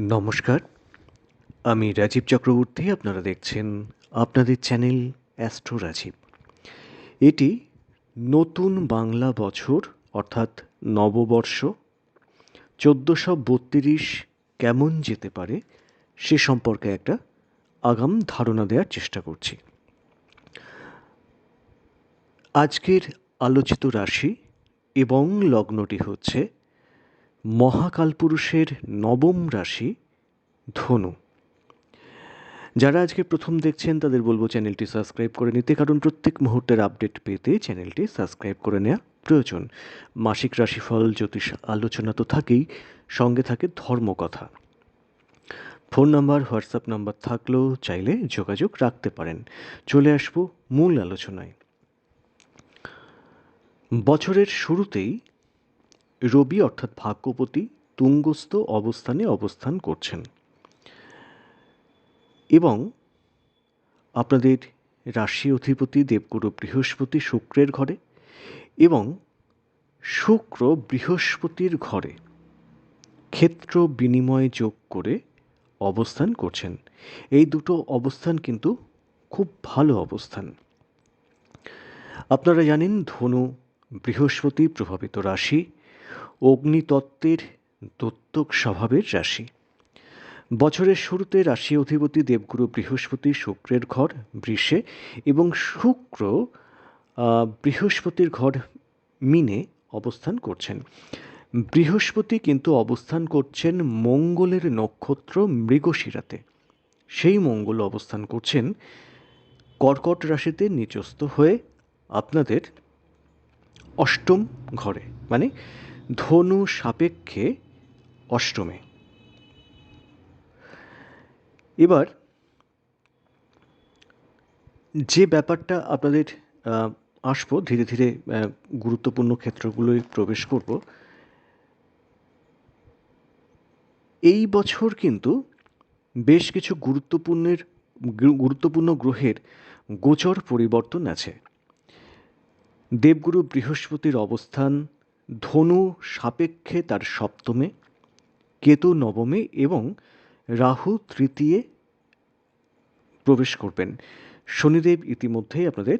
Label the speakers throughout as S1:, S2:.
S1: নমস্কার। আমি রাজীব চক্রবর্তী, আপনারা দেখছেন আপনাদের চ্যানেল অ্যাস্ট্রো রাজীব। এটি নতুন বাংলা বছর, অর্থাৎ নববর্ষ, চোদ্দোশো বত্রিশ কেমন যেতে পারে সে সম্পর্কে একটা আগাম ধারণা দেওয়ার চেষ্টা করছি। আজকের আলোচিত রাশি এবং লগ্নটি হচ্ছে মহাকালপুরুষের নবম রাশি ধনু। যারা আজকে প্রথম দেখছেন, তাদের বলব চ্যানেলটি সাবস্ক্রাইব করে নিতে, কারণ প্রত্যেক মুহূর্তের আপডেট পেতে চ্যানেলটি সাবস্ক্রাইব করে নেওয়া প্রয়োজন। মাসিক রাশিফল, জ্যোতিষ আলোচনা তো থাকেই, সঙ্গে থাকে ধর্মকথা। ফোন নাম্বার, হোয়াটসঅ্যাপ নাম্বার থাকলেও চাইলে যোগাযোগ রাখতে পারেন। চলে আসব মূল আলোচনায়। বছরের শুরুতেই রবি অর্থাৎ ভাগ্যপতি তুঙ্গস্থ অবস্থানে অবস্থান করছেন। এবং আপনাদের রাশি অধিপতি দেবগুরু বৃহস্পতি শুক্রের ঘরে এবং শুক্র বৃহস্পতির ঘরে ক্ষেত্র বিনিময় যোগ করে অবস্থান করছেন। এই দুটো অবস্থান কিন্তু খুব ভালো অবস্থান। আপনারা জানেন ধনু বৃহস্পতি প্রভাবিত রাশি। অগ্নিতত্ত্বের দত্তক স্বভাবের রাশি। বছরের শুরুতে রাশি অধিপতি দেবগুরু বৃহস্পতি শুক্রের ঘর বৃষে এবং শুক্র বৃহস্পতির ঘর মিনে অবস্থান করছেন। বৃহস্পতি কিন্তু অবস্থান করছেন মঙ্গলের নক্ষত্র মৃগশিরাতে। সেই মঙ্গল অবস্থান করছেন কর্কট রাশিতে নিচস্থ হয়ে আপনাদের অষ্টম ঘরে। মানে ধনু সাপেক্ষে অষ্টমে। এবার, যে ব্যাপারটা আপনাদের আসব, ধীরে ধীরে গুরুত্বপূর্ণ ক্ষেত্রগুলোয় প্রবেশ করব। এই বছর কিন্তু বেশ কিছু গুরুত্বপূর্ণের গুরুত্বপূর্ণ গ্রহের গোচর পরিবর্তন আছে। দেবগুরু বৃহস্পতির অবস্থান ধনু সাপেক্ষে তার সপ্তমে, কেতু নবমে এবং রাহু তৃতীয়ে প্রবেশ করবেন। শনিদেব ইতিমধ্যেই আপনাদের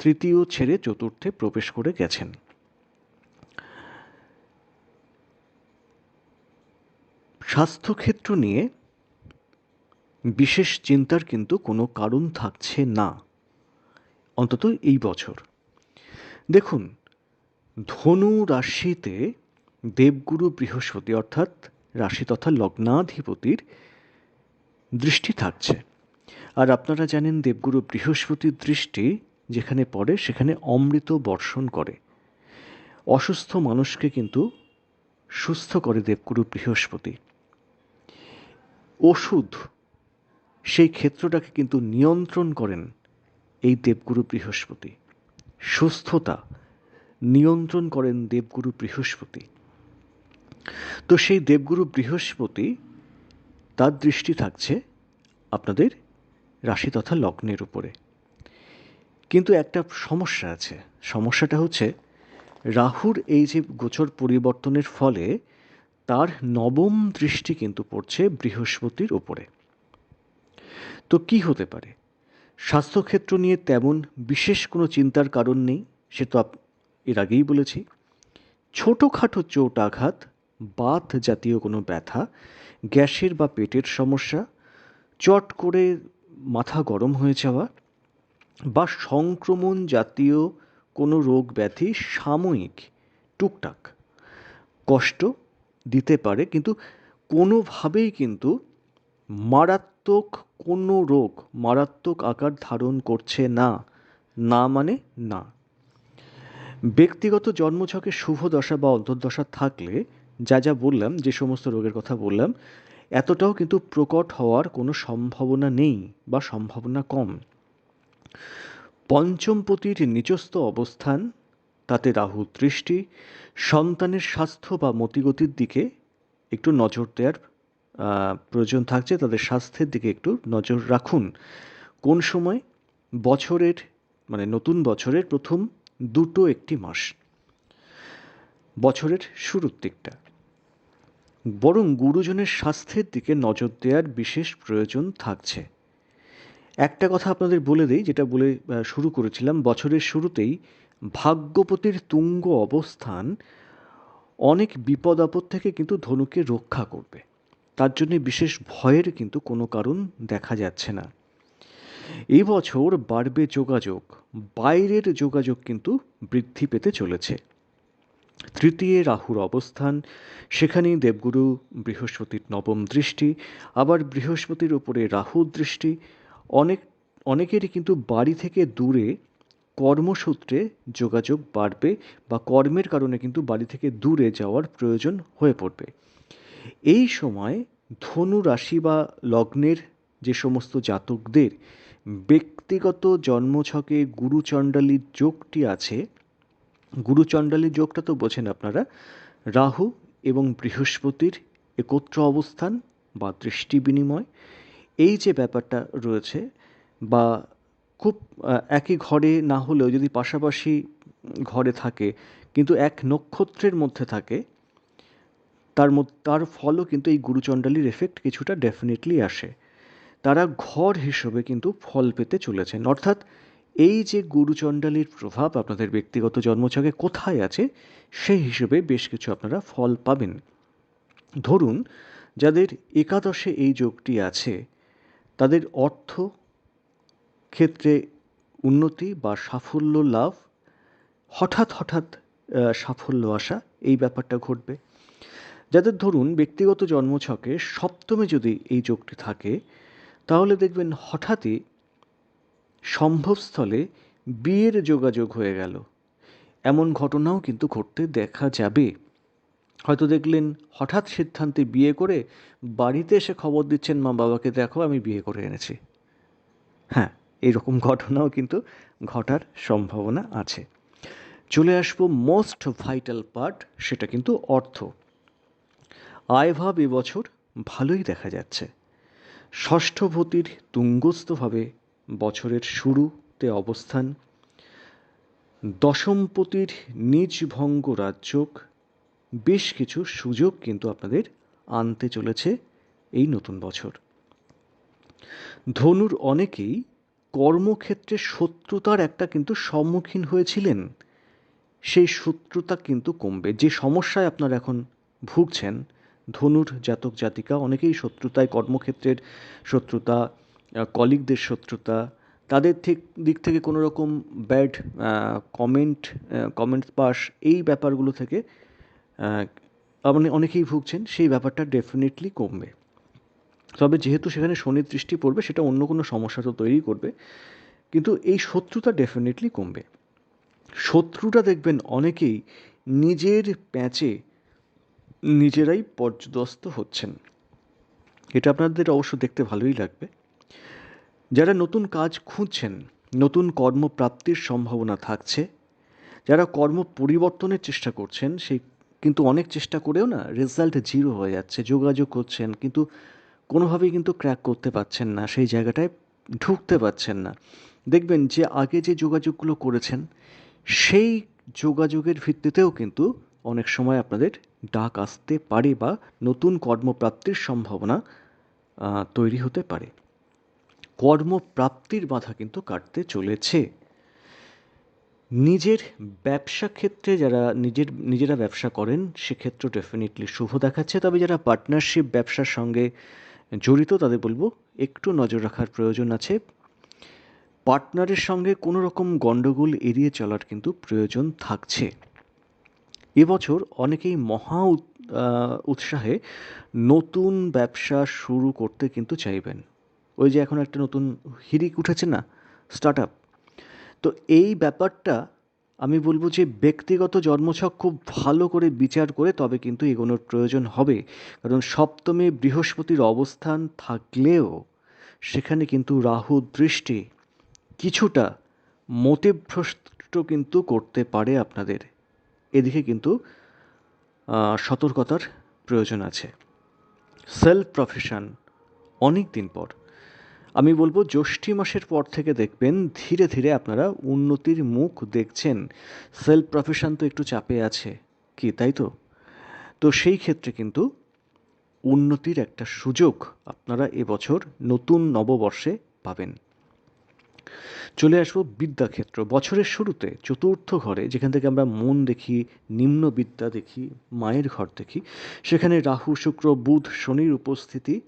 S1: তৃতীয় ছেড়ে চতুর্থে প্রবেশ করে গেছেন। স্বাস্থ্যক্ষেত্র নিয়ে বিশেষ চিন্তার কিন্তু কোনো কারণ থাকছে না, অন্তত এই বছর। দেখুন ধনু রাশিতে দেবগুরু বৃহস্পতি অর্থাৎ রাশি তথা লগ্নাধিপতির দৃষ্টি থাকছে। আর আপনারা জানেন দেবগুরু বৃহস্পতির দৃষ্টি যেখানে পড়ে সেখানে অমৃত বর্ষণ করে। অসুস্থ মানুষকে কিন্তু সুস্থ করে দেবগুরু বৃহস্পতি। ওষুধ, সেই ক্ষেত্রটাকে কিন্তু নিয়ন্ত্রণ করেন এই দেবগুরু বৃহস্পতি। সুস্থতা নিয়ন্ত্রণ করেন দেবগুরু বৃহস্পতি। তো সেই দেবগুরু বৃহস্পতি, তার দৃষ্টি থাকছে আপনাদের রাশি তথা লগ্নের উপরে। কিন্তু একটা সমস্যা আছে। সমস্যাটা হচ্ছে, রাহুর এই যে গোচর পরিবর্তনের ফলে তার নবম দৃষ্টি কিন্তু পড়ছে বৃহস্পতির ওপরে তো কি হতে পারে? স্বাস্থ্যক্ষেত্র নিয়ে তেমন বিশেষ কোনো চিন্তার কারণ নেই, সে তো এর আগেই বলেছি, ছোটোখাটো চোট আঘাত, বাত জাতীয় কোনো ব্যথা, গ্যাসের বা পেটের সমস্যা, চট করে মাথা গরম হয়ে যাওয়া বা সংক্রমণ জাতীয় কোনো রোগ ব্যাধি সাময়িক, টুকটাক। কষ্ট দিতে পারে, কিন্তু কোনোভাবেই কিন্তু মারাত্মক কোনো রোগ মারাত্মক আকার ধারণ করছে না। না মানে না। ব্যক্তিগত জন্মছকে শুভ দশা বা অন্তর্দশা থাকলে যা যা বললাম, যে সমস্ত রোগের কথা বললাম, এতটাও কিন্তু প্রকট হওয়ার কোনো সম্ভাবনা নেই বা সম্ভাবনা কম। পঞ্চমপতির নিচস্থ অবস্থান, তাতে রাহু দৃষ্টি, সন্তানের স্বাস্থ্য বা মতিগতির দিকে একটু নজর দেওয়ার প্রয়োজন থাকছে। তাদের স্বাস্থ্যের দিকে একটু নজর রাখুন। কোন সময়? বছরের মানে নতুন বছরের প্রথম দুটো একটি মাস। বছরের শুরুর দিকটা। বরং গুরুজনের স্বাস্থ্যের দিকে নজর দেওয়ার বিশেষ প্রয়োজন থাকছে। একটা কথা আপনাদের বলে দিই, যেটা বলে শুরু করেছিলাম। বছরের শুরুতেই ভাগ্যপতির তুঙ্গ অবস্থান অনেক বিপদ আপদ থেকে কিন্তু ধনুকে রক্ষা করবে। তার জন্য বিশেষ ভয়ের কিন্তু কোনো কারণ দেখা যাচ্ছে না। এই বছর বাড়বে যোগাযোগ। বাইরের যোগাযোগ কিন্তু বৃদ্ধি পেতে চলেছে। তৃতীয় রাহুর অবস্থান, সেখানেই দেবগুরু বৃহস্পতির নবম দৃষ্টি, আবার বৃহস্পতির ওপরে রাহুর দৃষ্টি। অনেক, অনেকেরই কিন্তু বাড়ি থেকে দূরে কর্মসূত্রে যোগাযোগ বাড়বে বা কর্মের কারণে কিন্তু বাড়ি থেকে দূরে যাওয়ার প্রয়োজন হয়ে পড়বে। এই সময় ধনু রাশি বা লগ্নের যে সমস্ত জাতকদের ব্যক্তিগত জন্মছকে গুরুচণ্ডালীর যোগটি আছে, গুরুচণ্ডালীর যোগটা তো বোঝেন আপনারা, রাহু এবং বৃহস্পতির একত্র অবস্থান বা দৃষ্টি বিনিময়, এই যে ব্যাপারটা রয়েছে বা খুব একই ঘরে না হলেও যদি পাশাপাশি ঘরে থাকে কিন্তু এক নক্ষত্রের মধ্যে থাকে, তার মধ্যে তার ফলও কিন্তু এই গুরুচণ্ডালীর এফেক্ট কিছুটা ডেফিনেটলি আসে। তারা ঘর হিসেবে কিন্তু ফল পেতে চলেছেন। অর্থাৎ এই যে গুরুচণ্ডালীর প্রভাব আপনাদের ব্যক্তিগত জন্মছকে কোথায় আছে সেই হিসেবে বেশ কিছু আপনারা ফল পাবেন। ধরুন, যাদের একাদশে এই যোগটি আছে, তাদের অর্থ, ক্ষেত্রে উন্নতি বা সাফল্য লাভ, হঠাৎ হঠাৎ সাফল্য আসা, এই ব্যাপারটা ঘটবে। যাদের ধরুন ব্যক্তিগত জন্মছকে সপ্তমে যদি এই যোগটি থাকে তাহলে দেখবেন হঠাৎই সম্ভবস্থলে বিয়ের যোগাযোগ হয়ে গেল। এমন ঘটনাও কিন্তু ঘটতে দেখা যাবে। হয়তো দেখলেন হঠাৎ সিদ্ধান্তে বিয়ে করে বাড়িতে এসে খবর দিচ্ছেন মা বাবাকে, দেখো, আমি বিয়ে করে এনেছি। হ্যাঁ এরকম ঘটনাও কিন্তু ঘটার সম্ভাবনা আছে। চলে আসব মোস্ট ভাইটাল পার্ট, সেটা কিন্তু অর্থ। আয়ভাব এবছর ভালোই দেখা যাচ্ছে। ষষ্ঠভূতির তুঙ্গস্থভাবে বছরের শুরুতে অবস্থান। দশমপতির নিজ ভঙ্গ রাজ্যক বেশ কিছু সুযোগ কিন্তু আপনাদের আনতে চলেছে এই নতুন বছর। ধনুর অনেকেই কর্মক্ষেত্রে শত্রুতার একটা কিন্তু সম্মুখীন হয়েছিলেন। সেই শত্রুতা কিন্তু কমবে। যে সমস্যায় আপনারা এখন ভুগছেন ধনুর জাতক জাতিকা, অনেকেই শত্রুতায় কর্মক্ষেত্রের শত্রুতা কলিগদের শত্রুতা। তাদের ঠিক দিক থেকে কোনো রকম ব্যাড কমেন্ট কমেন্ট পাস এই ব্যাপারগুলো থেকে আপনি অনেকেই ভুগছেন, সেই ব্যাপারটা ডেফিনেটলি কমবে। তবে যেহেতু সেখানে শনির দৃষ্টি পড়বে, সেটা অন্য কোনো সমস্যা তো তৈরি করবে। কিন্তু এই শত্রুতা ডেফিনেটলি কমবে। শত্রুটা দেখবেন অনেকেই নিজের প্যাঁচে নিজেরাই পর্যদস্ত হচ্ছেন। এটা আপনাদের অবশ্য দেখতে ভালোই লাগবে। যারা নতুন কাজ খুঁজছেন, নতুন কর্মপ্রাপ্তির সম্ভাবনা থাকছে, যারা কর্ম পরিবর্তনের চেষ্টা করছেন, সেই কিন্তু অনেক চেষ্টা করেও না রেজাল্ট জিরো হয়ে যাচ্ছে, যোগাযোগ করছেন, কিন্তু কোনোভাবেই কিন্তু ক্র্যাক করতে পারছেন না, সেই জায়গাটায় ঢুকতে পারছেন না। দেখবেন যে আগে যে যোগাযোগগুলো করেছেন, সেই যোগাযোগের ভিত্তিতেও কিন্তু অনেক সময় আপনাদের ডাক আসতে পারে বা নতুন কর্মপ্রাপ্তির সম্ভাবনা তৈরি হতে পারে। কর্মপ্রাপ্তির বাধা কিন্তু কাটতে চলেছে। নিজের ব্যবসা ক্ষেত্রে যারা নিজের, নিজেরা ব্যবসা করেন, সেক্ষেত্রে ডেফিনেটলি শুভ দেখাচ্ছে। তবে যারা পার্টনারশিপ ব্যবসার সঙ্গে জড়িত, তাদের বলব একটু নজর রাখার প্রয়োজন আছে। পার্টনারের সঙ্গে কোনো রকম গণ্ডগোল এড়িয়ে চলার কিন্তু প্রয়োজন থাকছে। এবছর অনেকেই মহা উৎসাহে নতুন ব্যবসা শুরু করতে কিন্তু চাইবেন। ওই যে এখন একটা নতুন হিরিক উঠেছে না স্টার্ট আপ তো এই ব্যাপারটা আমি বলব যে ব্যক্তিগত জন্মছক খুব ভালো করে বিচার করে তবে কিন্তু এগোনোর প্রয়োজন হবে। কারণ সপ্তমে বৃহস্পতির অবস্থান থাকলেও সেখানে কিন্তু রাহু দৃষ্টি কিছুটা মতিভ্রষ্ট কিন্তু করতে পারে আপনাদের। এদিকে কিন্তু সতর্কতার প্রয়োজন আছে। সেলফ প্রফেশন অনেক দিন পর। আমি বলব, জ্যৈষ্ঠী মাসের পর থেকে দেখবেন, ধীরে ধীরে আপনারা উন্নতির মুখ দেখছেন। সেলফ প্রফেশন তো একটু চাপে আছে। কি, তাই তো? তো সেই ক্ষেত্রে কিন্তু উন্নতির একটা সুযোগ আপনারা এবছর নতুন নববর্ষে পাবেন। চলে আসব বিদ্যাক্ষেত্র। বছরের শুরুতে চতুর্থ ঘরে, যেখান থেকে আমরা মন দেখি নিম্ন বিদ্যা দেখি, মায়ের ঘর দেখি, সেখানে রাহু, শুক্র, বুধ, শনির উপস্থিতি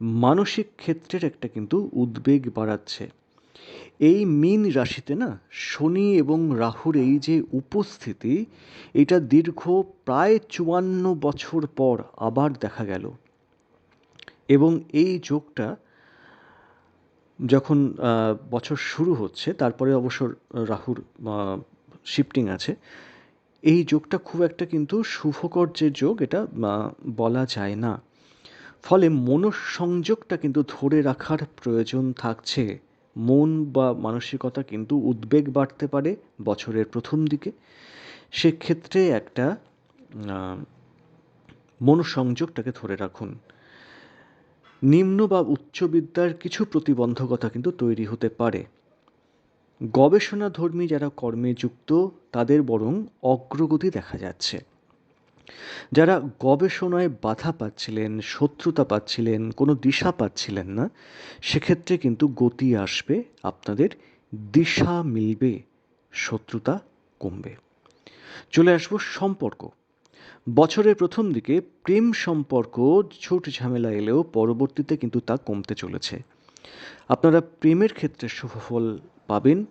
S1: মানসিক ক্ষেত্রের একটা কিন্তু উদ্বেগ বাড়াচ্ছে। এই মিন রাশিতে না, শনি এবং রাহুর এই যে উপস্থিতি, এটা দীর্ঘ প্রায় চুয়ান্ন বছর পর আবার দেখা গেল। এবং এই যোগটা যখন বছর শুরু হচ্ছে, তারপরে অবশ্য রাহুর শিফটিং আছে, এই যোগটা খুব একটা কিন্তু শুভকর যে যোগ, এটা বলা যায় না। ফলে মনঃসংযোগটা কিন্তু ধরে রাখার প্রয়োজন থাকছে। মন বা মানসিকতা কিন্তু উদ্বেগ বাড়তে পারে বছরের প্রথম দিকে। সেক্ষেত্রে একটা মনঃসংযোগটাকে ধরে রাখুন। নিম্ন বা উচ্চ বিদ্যার কিছু প্রতিবন্ধকতা কিন্তু তৈরি হতে পারে। গবেষণাধর্মী যারা কর্মে যুক্ত, তাদের বরং অগ্রগতি দেখা যাচ্ছে। যারা গবেষণায় বাধা পাচ্ছিলেন, শত্রুতা পাচ্ছিলেন, কোনো দিশা পাচ্ছিলেন না, সেক্ষেত্রে কিন্তু গতি আসবে, আপনাদের দিশা মিলবে, শত্রুতা কমবে। চলে আসব সম্পর্ক। বছরের প্রথম দিকে প্রেম সম্পর্ক ছোট ঝামেলা এলেও পরবর্তীতে কিন্তু তা কমতে চলেছে। আপনারা প্রেমের ক্ষেত্রে শুভফল পাবেন।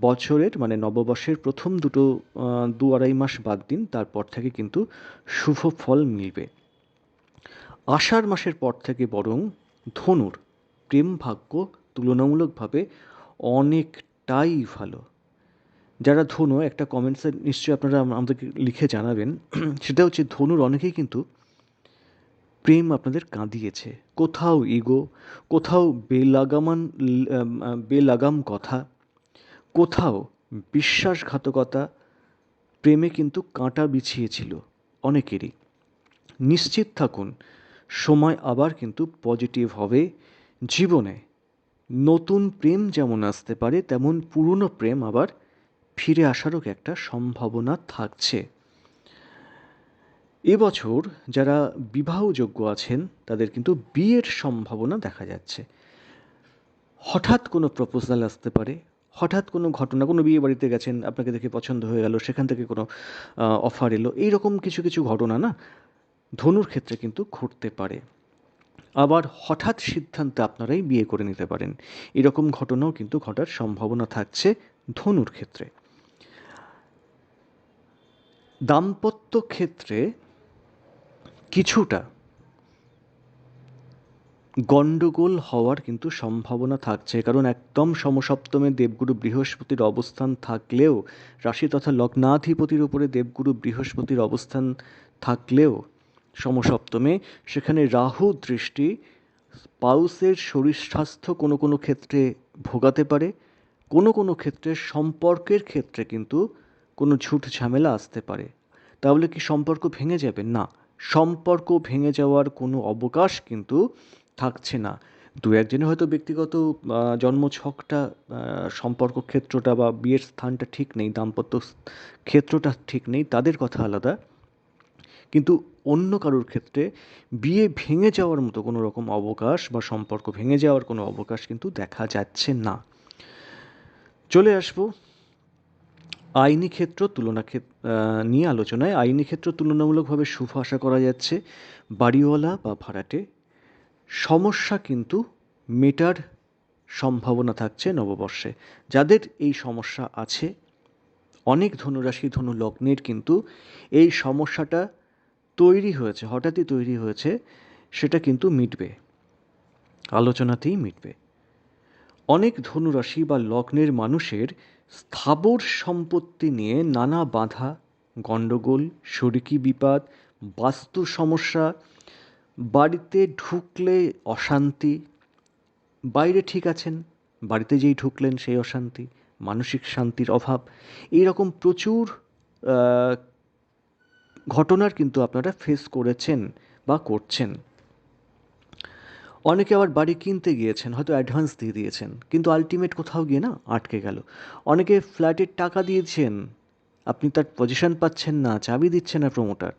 S1: বছরের মানে নববর্ষের প্রথম দুটো দু আড়াই মাস বাদ দিন, তারপর থেকে কিন্তু শুভ ফল মিলবে। আষাঢ় মাসের পর থেকে বরং ধনুর প্রেম ভাগ্য তুলনামূলকভাবে অনেকটাই ভালো। যারা ধনু, একটা কমেন্টসে নিশ্চয়ই আপনারা আমাদেরকে লিখে জানাবেন। সেটা হচ্ছে, ধনুর অনেকেই কিন্তু প্রেম আপনাদের কাঁদিয়েছে। কোথাও ইগো কোথাও বেলাগামান বেলাগাম কথা, কোথাও বিশ্বাসঘাতকতা প্রেমে কিন্তু কাঁটা বিছিয়েছিল অনেকেরই। নিশ্চিত থাকুন, সময় আবার কিন্তু পজিটিভ হবে। জীবনে নতুন প্রেম যেমন আসতে পারে, তেমন পুরনো প্রেম আবার ফিরে আসারও একটা সম্ভাবনা থাকছে। এবছর যারা বিবাহযোগ্য আছেন, তাদের কিন্তু বিয়ের সম্ভাবনা দেখা যাচ্ছে। হঠাৎ কোনো প্রপোজাল আসতে পারে, হঠাৎ কোনো ঘটনা, কোনো বিয়ে বাড়িতে গেছেন, আপনাকে দেখে পছন্দ হয়ে গেল, সেখান থেকে কোনো অফার এলো, এইরকম কিছু কিছু ঘটনা না ধনুর ক্ষেত্রে কিন্তু ঘটতে পারে। আবার হঠাৎ সিদ্ধান্তে আপনারাই বিয়ে করে নিতে পারেন। এরকম ঘটনাও কিন্তু ঘটার সম্ভাবনা থাকছে ধনুর ক্ষেত্রে। দাম্পত্য ক্ষেত্রে কিছুটা গণ্ডগোল হওয়ার কিন্তু সম্ভাবনা থাকছে। কারণ একদম সমসপ্তমে দেবগুরু বৃহস্পতির অবস্থান থাকলেও, রাশি তথা লগ্নাধিপতির উপরে দেবগুরু বৃহস্পতির অবস্থান থাকলেও সমসপ্তমে, সেখানে রাহু দৃষ্টি পাউসের শরীর স্বাস্থ্য কোনো কোনো ক্ষেত্রে ভোগাতে পারে, কোনো কোনো ক্ষেত্রে সম্পর্কের ক্ষেত্রে কিন্তু কোনো ঝুট ঝামেলা আসতে পারে, তাহলে কি সম্পর্ক ভেঙে যাবে? না, সম্পর্ক ভেঙে যাওয়ার কোনো অবকাশ কিন্তু থাকছে না। দু একজনের হয়তো ব্যক্তিগত জন্ম ছকটা সম্পর্ক ক্ষেত্রটা বা বিয়ের স্থানটা ঠিক নেই, দাম্পত্য ক্ষেত্রটা ঠিক নেই, তাদের কথা আলাদা। কিন্তু অন্য কারোর ক্ষেত্রে বিয়ে ভেঙে যাওয়ার মতো কোনো রকম অবকাশ বা সম্পর্ক ভেঙে যাওয়ার কোনো অবকাশ কিন্তু দেখা যাচ্ছে না। চলে আসব আইনি ক্ষেত্র তুলনা নিয়ে আলোচনায় আইনি ক্ষেত্র তুলনামূলকভাবে আশা করা যাচ্ছে। বাড়িওয়ালা বা ভাড়াটে সমস্যা কিন্তু মেটার সম্ভাবনা থাকছে নববর্ষে। যাদের এই সমস্যা আছে, অনেক ধনুরাশি ধনু লগ্নের কিন্তু এই সমস্যাটা তৈরি হয়েছে, হঠাৎই তৈরি হয়েছে, সেটা কিন্তু মিটবে, আলোচনাতেই মিটবে। অনেক ধনুরাশি বা লগ্নের মানুষের স্থাবর সম্পত্তি নিয়ে নানা বাধা, গণ্ডগোল শরিকি বিপাদ, বাস্তু সমস্যা, বাড়িতে ঢুকলে অশান্তি। বাইরে ঠিক আছেন, বাড়িতে যেই ঢুকলেন সেই অশান্তি, মানসিক শান্তির অভাব। এইরকম প্রচুর ঘটনার কিন্তু আপনারা ফেস করেছেন বা করছেন। অনেকে আবার বাড়ি কিনতে গিয়েছেন, হয়তো অ্যাডভান্স দিয়ে দিয়েছেন, কিন্তু আলটিমেট কোথাও গিয়ে না আটকে গেল। অনেকে ফ্ল্যাটের টাকা দিয়েছেন, আপনি তার পজিশন পাচ্ছেন না, চাবি দিচ্ছে না প্রমোটার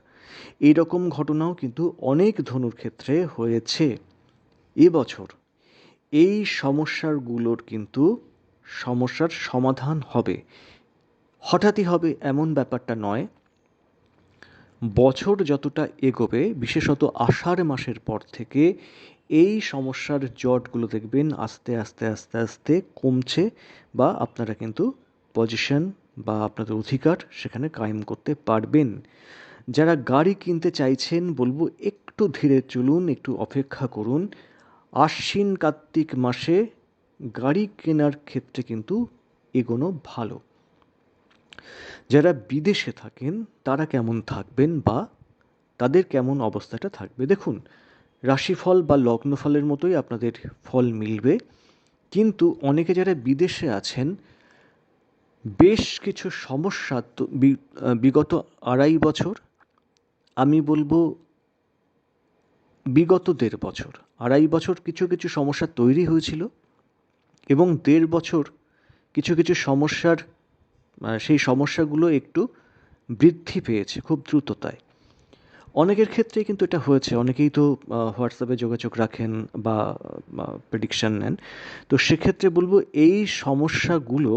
S1: এইরকম ঘটনাও কিন্তু অনেক ধনুর ক্ষেত্রে হয়েছে। এবছর এই সমস্যাগুলোর কিন্তু সমস্যার সমাধান হবে। হঠাৎই হবে এমন ব্যাপারটা নয়। বছর যতটা এগোবে, বিশেষত আষাঢ় মাসের পর থেকে এই সমস্যার জটগুলো দেখবেন আস্তে আস্তে আস্তে আস্তে কমছে বা আপনারা কিন্তু পজিশন বা আপনাদের অধিকার সেখানে কায়েম করতে পারবেন। যারা গাড়ি কিনতে চাইছেন, বলব একটু ধীরে চলুন, একটু অপেক্ষা করুন। আশ্বিন কার্তিক মাসে গাড়ি কেনার ক্ষেত্রে কিন্তু এগোনো ভালো। যারা বিদেশে থাকেন, তারা কেমন থাকবেন বা তাদের কেমন অবস্থাটা থাকবে? দেখুন রাশিফল বা লগ্নফলের মতোই আপনাদের ফল মিলবে। কিন্তু অনেকে যারা বিদেশে আছেন, বেশ কিছু সমস্যা তো বিগত আড়াই বছর, আমি বলব বিগত দেড় বছর, আড়াই বছর কিছু কিছু সমস্যা তৈরি হয়েছিল এবং দেড় বছর কিছু কিছু সমস্যার সেই সমস্যাগুলো একটু বৃদ্ধি পেয়েছে খুব দ্রুততায়। অনেকের ক্ষেত্রে কিন্তু এটা হয়েছে। অনেকেই তো হোয়াটসঅ্যাপে যোগাযোগ রাখেন বা প্রেডিকশান নেন। তো সেক্ষেত্রে বলব, এই সমস্যাগুলো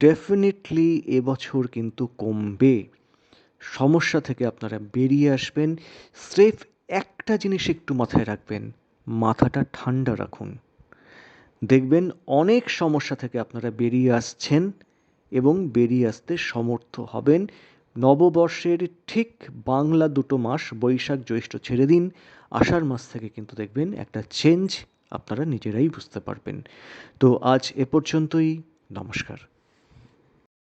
S1: ডেফিনেটলি এবছর কিন্তু কমবে। সমস্যা থেকে আপনারা বেরিয়ে আসবেন। স্রেফ একটা জিনিস একটু মাথায় রাখবেন, মাথাটা ঠান্ডা রাখুন। দেখবেন অনেক সমস্যা থেকে আপনারা বেরিয়ে আসছেন এবং বেরিয়ে আসতে সমর্থ হবেন। নববর্ষের ঠিক বাংলা দুটো মাস বৈশাখ জ্যৈষ্ঠ ছেড়ে দিন। আষাঢ় মাস থেকে কিন্তু দেখবেন একটা চেঞ্জ আপনারা নিজেরাই বুঝতে পারবেন। তো আজ এ পর্যন্তই, নমস্কার।